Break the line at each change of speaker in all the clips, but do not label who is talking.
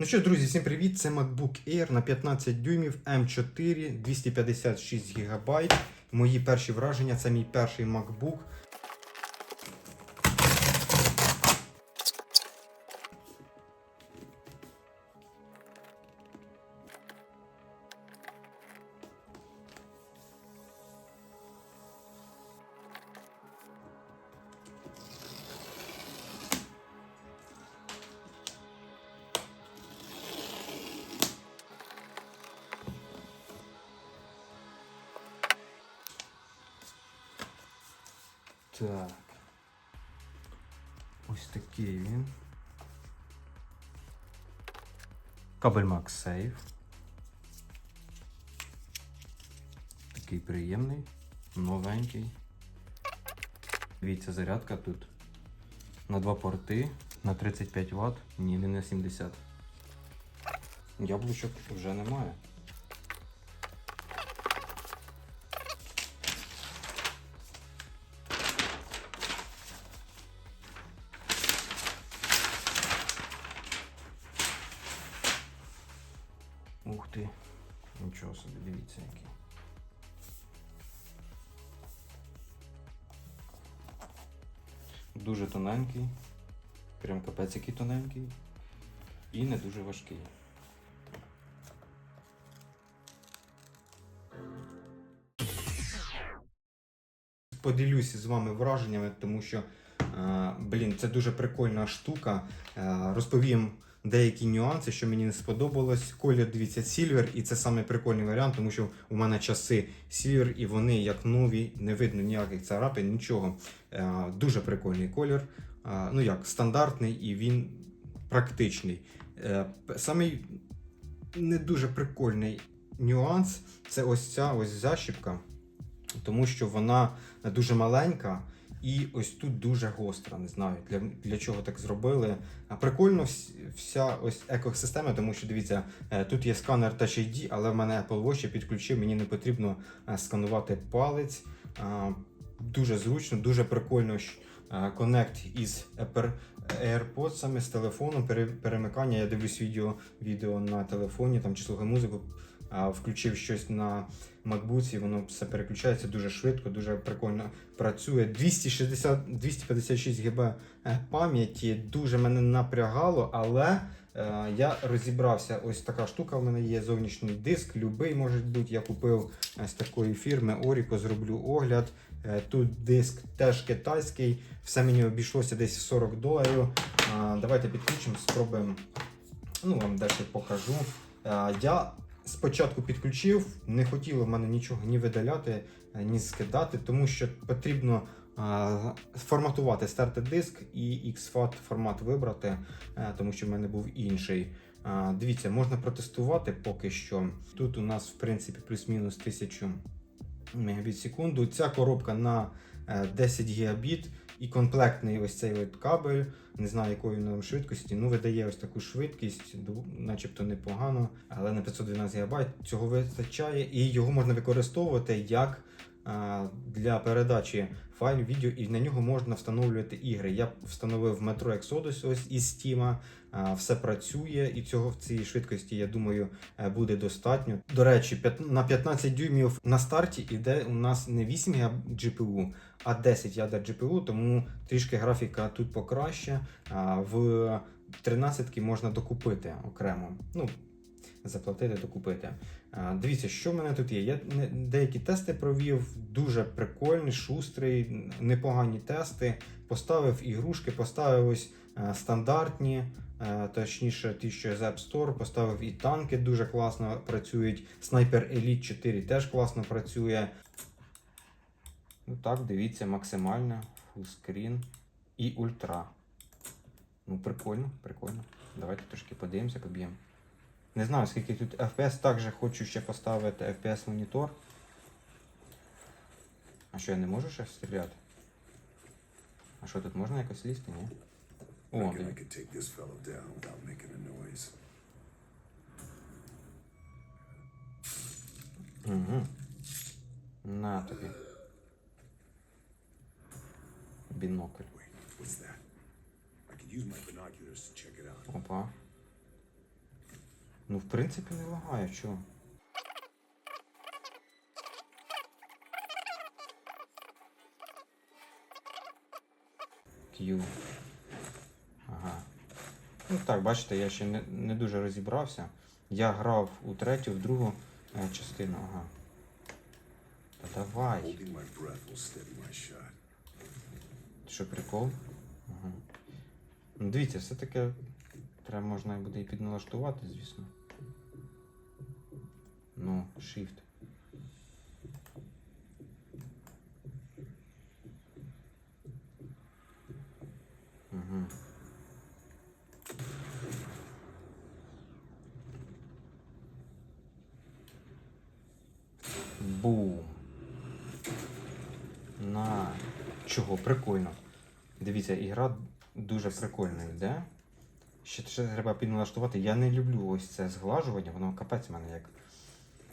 Ну що, друзі, всім привіт! Це MacBook Air на 15 дюймів M4 256 ГБ. Мої перші враження це мій перший MacBook. Так. Ось такий він. Кабель MagSafe. Такий приємний, новенький. Дивіться, зарядка тут на два порти, на 35 Вт, ні, не на 70. Яблучок вже немає. Ти. Нічого собі, дивіться який. Дуже тоненький. Прям капець який тоненький. І не дуже важкий. Поділюся з вами враженнями, тому що, е, блін, це дуже прикольна штука. Е, розповім деякі нюанси, що мені не сподобалось. Колір, дивіться, Silver, і це саме прикольний варіант, тому що у мене часи Silver і вони як нові, не видно ніяких царапин, нічого. Е, Дуже прикольний колір. Е, Ну як, стандартний і він практичний. Е, Самий не дуже прикольний нюанс це ось ця ось защіпка, тому що вона дуже маленька. І ось тут дуже гостра, не знаю для, для чого так зробили. Прикольно вся ось екосистема, тому що дивіться, е, тут є сканер Touch ID, але в мене Apple Watch підключив, мені не потрібно е, сканувати палець. Дуже зручно, дуже прикольно. е, Коннект із AirPods з телефоном, пере- перемикання. Я дивлюсь відео, відео на телефоні там, чи слухаю музику. Включив щось на MacBook, і воно все переключається дуже швидко, дуже прикольно працює. 260, 256 ГБ пам'яті дуже мене напрягало, але е, я розібрався. Ось така штука в мене є зовнішній диск, любий може бути. Я купив з такої фірми Orico, зроблю огляд. Е, Тут диск теж китайський, все мені обійшлося десь 40 доларів. Давайте підключимо, спробуємо. Ну, вам дещо покажу. Е, Я спочатку підключив, не хотіло в мене нічого ні видаляти, е, ні скидати, тому що потрібно е, форматувати стерти диск і XFAT формат вибрати, е, тому що в мене був інший. Дивіться, можна протестувати поки що. Тут у нас, в принципі, плюс-мінус 1000 мегабіт в секунду. Ця коробка на е, 10 гігабіт і комплектний ось цей от кабель. Не знаю, якої нам швидкості. Ну, видає ось таку швидкість, начебто непогано, але на 512 ГБ цього вистачає, і його можна використовувати як для передачі файлів, відео, і на нього можна встановлювати ігри. Я встановив Metro Exodus ось із Steam, все працює, і цього в цій швидкості, я думаю, е, буде достатньо. До речі, на 15 дюймів на старті іде у нас не 8 ГБ GPU, а 10 ядер GPU, тому трішки графіка тут покраще. В 13 можна докупити окремо. Ну, заплатити, докупити. Дивіться, що в мене тут є. Я деякі тести провів, дуже прикольний, шустрий, непогані тести. Поставив ігрушки, поставив ось е, стандартні, е, точніше, ті, що з App Store, поставив і танки дуже класно працюють. Sniper Elite 4 теж класно працює. Ну так, дивіться, максимально, фулскрін і ультра. Ну, прикольно, прикольно. Давайте трошки подивимося, поб'ємо. Не знаю, скільки тут FPS, також хочу ще поставити FPS монітор. А що, я не можу ще стріляти? А що тут можна якось лізти, ні? О,
I reckon I
диви.
could take this fellow down without making a noise.
Угу. На тобі. Бінокль.
Wait,
Ну, в принципі, не лагає, чого? Q. Ага. Ну так, бачите, я ще не, не дуже розібрався. Я грав у третю, в другу е, частину. Ага. Та давай. Що прикол? Ага. Ну, дивіться, все-таки треба можна буде і підналаштувати, звісно. Ну, shift. Угу. Бум. На. Чого? Прикольно. Дивіться, ігра дуже прикольна йде. Ще, треба підналаштувати. Я не люблю ось це зглажування, воно капець в мене як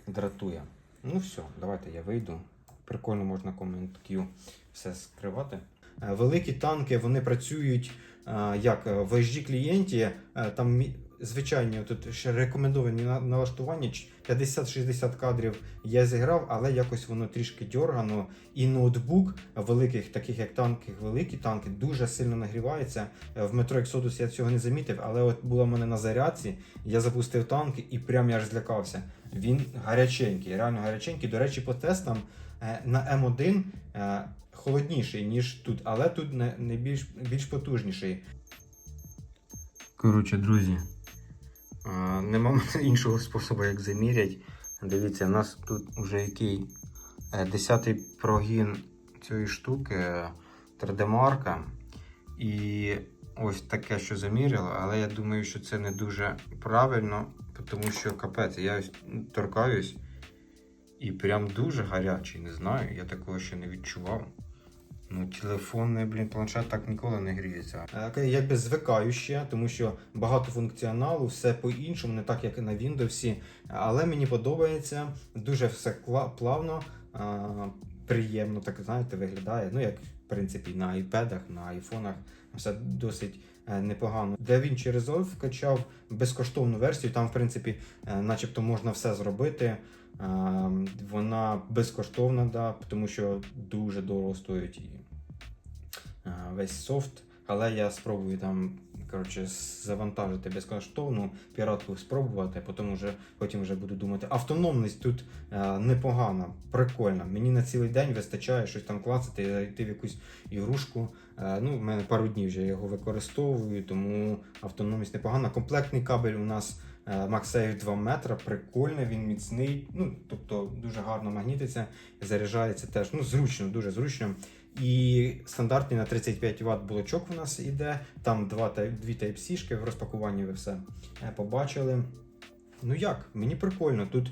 дратує. Ну все, давайте я вийду. Прикольно можна комент-Q все скривати. Е, Великі танки вони працюють е, як вежі в клієнті, е, там звичайні тут ще рекомендовані налаштування 50-60 кадрів я зіграв, але якось воно трішки дьоргано. І ноутбук великих, таких як танки, великі танки, дуже сильно нагрівається. Е, В Metro Exodus я цього не замітив, але от було в мене на зарядці, я запустив танк і прям я аж злякався. Він гаряченький, реально гаряченький. До речі, по тестам е, на М1 е, холодніший, ніж тут, але тут не, більш, більш потужніший. Коротше, друзі, нема іншого способу, як замірять. Дивіться, у нас тут вже який е, 10-й прогін цієї штуки, е, 3D-марка. І ось таке, що заміряло, але я думаю, що це не дуже правильно, тому що капець, я ось торкаюсь і прям дуже гарячий, не знаю, я такого ще не відчував. Ну, телефон, блін, планшет так ніколи не гріється. Якби звикаю ще, тому що багато функціоналу, все по-іншому, не так, як на Windows. Але мені подобається, дуже все плавно, приємно, так знаєте, виглядає. Ну, як в принципі на айпедах, на айфонах все досить е, непогано. DaVinci Resolve вкачав безкоштовну версію, там, в принципі, е, начебто можна все зробити. Е, Вона безкоштовна, да, тому що дуже дорого стоїть і весь софт. Але я спробую там коротше, завантажити безкоштовну піратку спробувати, потім вже, потім вже буду думати. Автономність тут е, непогана, прикольна. Мені на цілий день вистачає щось там клацати, зайти в якусь ігрушку. Е, ну, в мене пару днів вже його використовую, тому автономність непогана. Комплектний кабель у нас е, MagSafe 2 метра, прикольний, він міцний, ну, тобто дуже гарно магнітиться, заряджається теж ну, зручно, дуже зручно. І стандартний на 35 Вт блочок у нас іде. Там дві Type-C-шки в розпакуванні ви все е, побачили. Ну як, мені прикольно. Тут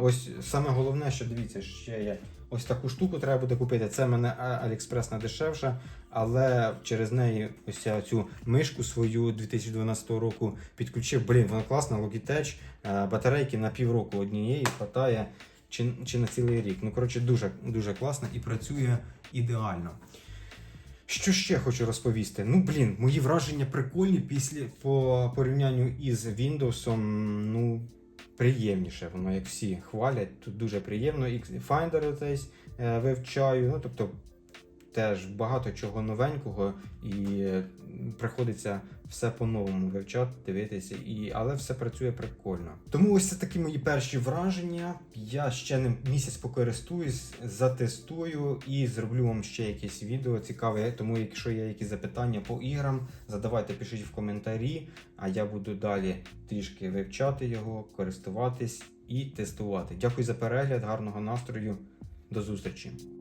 ось саме головне, що дивіться, ще є ось таку штуку треба буде купити. Це в мене AliExpress найдешевша, але через неї ось я цю мишку свою 2012 року підключив. Блін, вона класна, Logitech, е, батарейки на півроку однієї хватає чи, чи на цілий рік. Ну, коротше, дуже, дуже класно і працює ідеально. Що ще хочу розповісти? Ну, блін, мої враження прикольні після по порівнянню із Windows. Ну, приємніше воно, як всі хвалять. Тут дуже приємно. І Finder десь е, вивчаю. Ну, тобто, теж багато чого новенького, і е, приходиться все по-новому вивчати, дивитися, і, але все працює прикольно. Тому ось це такі мої перші враження. Я ще ним місяць покористуюсь, затестую і зроблю вам ще якесь відео цікаве. Тому, якщо є якісь запитання по іграм, задавайте, пишіть в коментарі, а я буду далі трішки вивчати його, користуватись і тестувати. Дякую за перегляд, гарного настрою. До зустрічі!